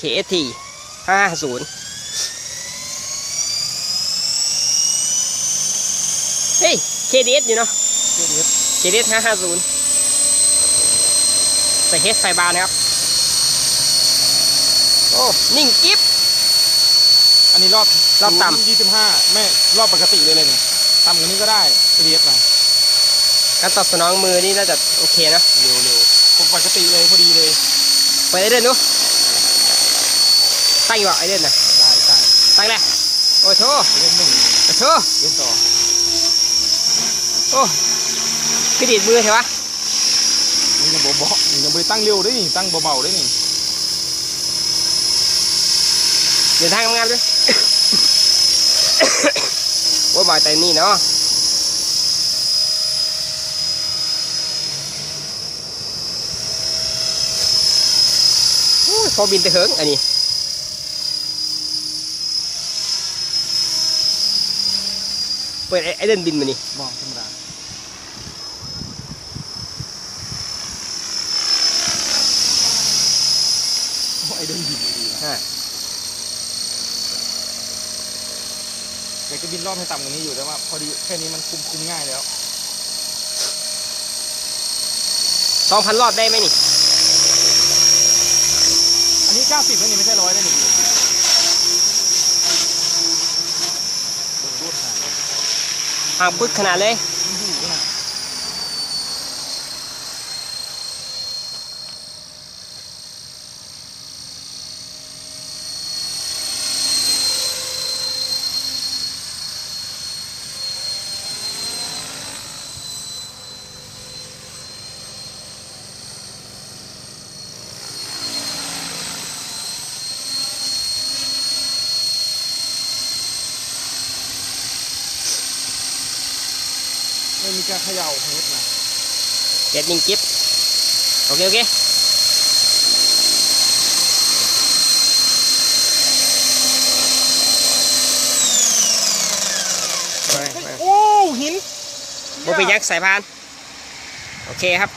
KST ห้าศูนย์เฮ้ย KDS อยู่เนาะ KDS ห้าห้าศูนย์ใส่เฮดไฟบาร์นะครับ โอ้ นิ่งกิ๊บ อันนี้รอบรอบต่ำยี่สิบห้าไม่รอบปกติเลยเลยนี่ต่ำกว่านี้ก็ได้เรียบนะการตอบสนองมือนี่น่าจะโอเคนะเร็วเร็วปกติเลยพอดีเลยเปิดไอเดนดู ตั้งอยู่อะไอเดนนะได้ได้ตั้งเลยโอ้โถเล่นหนึ่งโอ้โถเล่นต่อโอ้กระดิดมือใช่ปะนี่ยังเบาๆนี่ยังไปตั้งเร็วด้วยนี่ตั้งเบาๆด้วยนี่เดินทางงามๆด้วยโอ้ยบอยแต่นี่เนาะโอ้ยพอบินไปเหิงอันนี้ เปิดไอ้ไอเดนบินมานี่มองธรรมดาโอ้ไอเดินบินดีนะฮะอยากจะบินรอบให้ต่ำกว่านี้อยู่แต่ว่า พอดีแค่นี้มันคุมคุมง่ายแล้วสองพันรอบได้ไหมนี่ อันนี้90แล้วนี่ไม่ใช่ร้อยแล้วนี่พี่เบิ่งรวดหาง หางปึ๊กขนาดเลย ไม่มีการเขย่าเฮดนะเก็ตนิ่งกิ๊บโอเค โอเคไปไปโอ้หินโบเป็นยักษ์สายพาน โอเคครับ